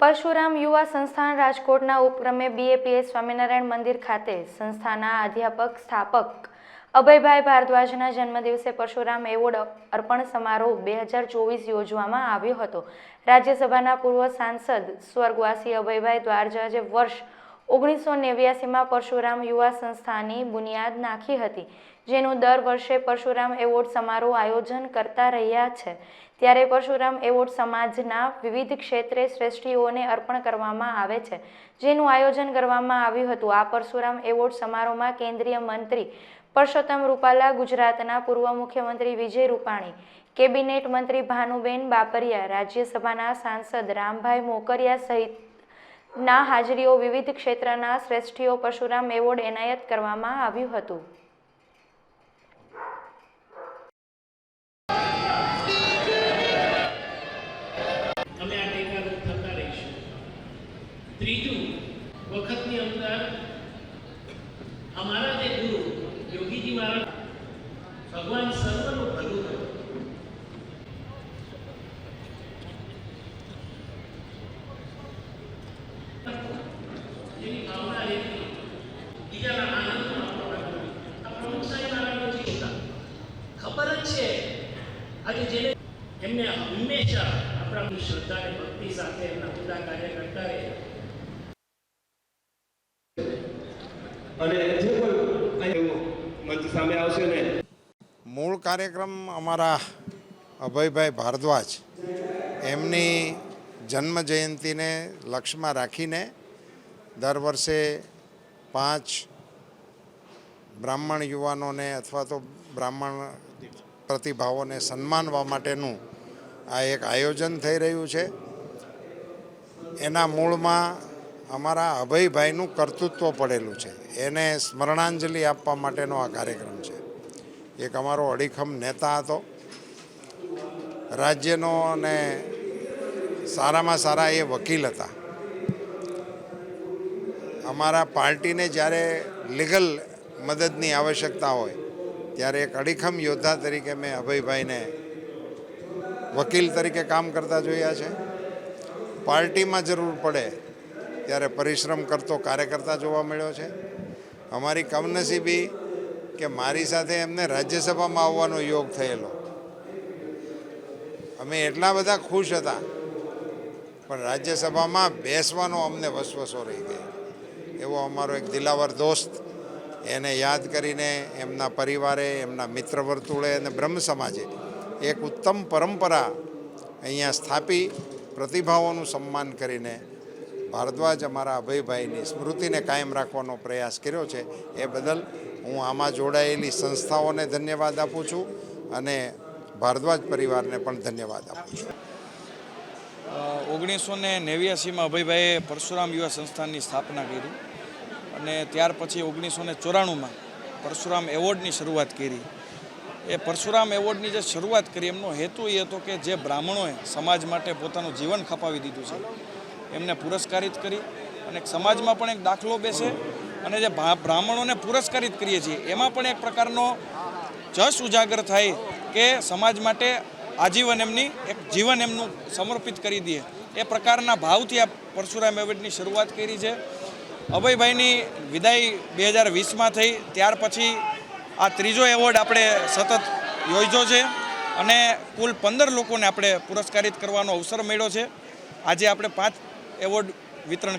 પરશુરામ યુવા સંસ્થાન રાજકોટના ઉપક્રમે બીએપીએસ સ્વામિનારાયણ મંદિર ખાતે સંસ્થાના અધ્યાપક સ્થાપક અભયભાઈ ભારદ્વાજના જન્મદિવસે પરશુરામ એવોર્ડ અર્પણ સમારોહ બે હજાર ચોવીસ યોજવામાં આવ્યો હતો. રાજ્યસભાના પૂર્વ સાંસદ સ્વર્ગવાસી અભયભાઈ દ્વારજાજે વર્ષ ઓગણીસો નેવ્યાસીમાં પરશુરામ યુવા સંસ્થાની બુનિયાદ નાખી હતી, જેનું દર વર્ષે પરશુરામ એવોર્ડ સમારોહ આયોજન કરતા રહ્યા છે. ત્યારે પરશુરામ એવોર્ડ સમાજના વિવિધ ક્ષેત્રે શ્રેષ્ઠીઓને અર્પણ કરવામાં આવે છે. જેનું આયોજન કરવામાં આવ્યું હતું. આ પરશુરામ એવોર્ડ સમારોહમાં કેન્દ્રીય મંત્રી પરસોત્તમ રૂપાલા, ગુજરાતના પૂર્વ મુખ્યમંત્રી વિજય રૂપાણી, કેબિનેટ મંત્રી ભાનુબેન બાપરિયા, રાજ્યસભાના સાંસદ રામભાઈ મોકરિયા સહિત ના હાજરીઓ વિવિધ ક્ષેત્રના શ્રેષ્ઠીઓ પરશુરામ એવોર્ડ એનાયત કરવામાં આવ્યું હતું. અમારા જે ગુરુ, યોગીજી મહારાજ, ભગવાન આજે જેને એમને હંમેશા આપણા શ્રદ્ધા અને ભક્તિ સાથે એમના બધા કાર્ય કરતા રહે. અને જે કોઈ મંચ સામે આવશે ને. મૂળ કાર્યક્રમ અમારા અભયભાઈ ભારદ્વાજ એમની જન્મ જયંતિને લક્ષ્યમાં રાખીને દર વર્ષે પાંચ બ્રાહ્મણ યુવાનોને અથવા તો બ્રાહ્મણ પ્રતિભાવોને સન્માનવા માટેનું આ એક આયોજન થઈ રહ્યું છે. એના મૂળમાં અમારા અભયભાઈનું કર્તૃત્વ પડેલું છે. એને સ્મરણાંજલિ આપવા માટેનો આ કાર્યક્રમ છે. એક અમારો અડીખમ નેતા હતો. રાજ્યનો અને સારામાં સારા એ વકીલ હતા. અમારા પાર્ટીને જ્યારે લીગલ મદદની આવશ્યકતા હોય ત્યારે એક અડીખમ યોદ્ધા તરીકે મેં અભયભાઈને વકીલ તરીકે કામ કરતા જોયા છે. પાર્ટીમાં જરૂર પડે ત્યારે પરિશ્રમ કરતો કાર્યકર્તા જોવા મળ્યો છે. અમારી કમનસીબી કે મારી સાથે એમને રાજ્યસભામાં આવવાનો યોગ થયેલો. અમે એટલા બધા ખુશ હતા, પણ રાજ્યસભામાં બેસવાનો અમને વસવસો રહી ગયો. એવો અમારો એક દિલાવર દોસ્ત એને યાદ કરીને એમના પરિવારે, એમના મિત્ર વર્તુળે અને બ્રહ્મ સમાજે એક ઉત્તમ પરંપરા અહીંયા સ્થાપી, પ્રતિભાઓનું સન્માન કરીને ભારદ્વાજ અમારા અભયભાઈની સ્મૃતિને કાયમ રાખવાનો પ્રયાસ કર્યો છે. એ બદલ હું આમાં જોડાયેલી સંસ્થાઓને ધન્યવાદ આપું છું અને ભારદ્વાજ પરિવારને પણ ધન્યવાદ આપું છું. ઓગણીસો ને નેવ્યાસીમાં અભયભાઈએ પરશુરામ યુવા સંસ્થાનની સ્થાપના કરી. અને ત્યાર પછી ઓગણીસો ને ચોરાણુંમાં પરશુરામ એવોર્ડની શરૂઆત કરી. એ પરશુરામ એવોર્ડની જે શરૂઆત કરી, એમનો હેતુ એ હતો કે જે બ્રાહ્મણોએ સમાજ માટે પોતાનું જીવન ખપાવી દીધું છે, એમને પુરસ્કારિત કરી અને સમાજમાં પણ એક દાખલો બેસે અને જે બ્રાહ્મણોને પુરસ્કારિત કરીએ છીએ, એમાં પણ એક પ્રકારનો જશ ઉજાગર થાય કે સમાજ માટે આજીવન એમની, એક જીવન એમનું સમર્પિત કરી દે. એ પ્રકારના ભાવથી આ પરશુરામ એવોર્ડની શરૂઆત કરી છે. અભયભાઈની વિદાય બે હજાર વીસમાં થઈ. ત્યાર પછી આ ત્રીજો એવોર્ડ આપણે સતત યોજ્યો છે અને કુલ પંદર લોકોને આપણે પુરસ્કારિત કરવાનો અવસર મળ્યો છે. આજે આપણે પાંચ એવોર્ડ વિતરણ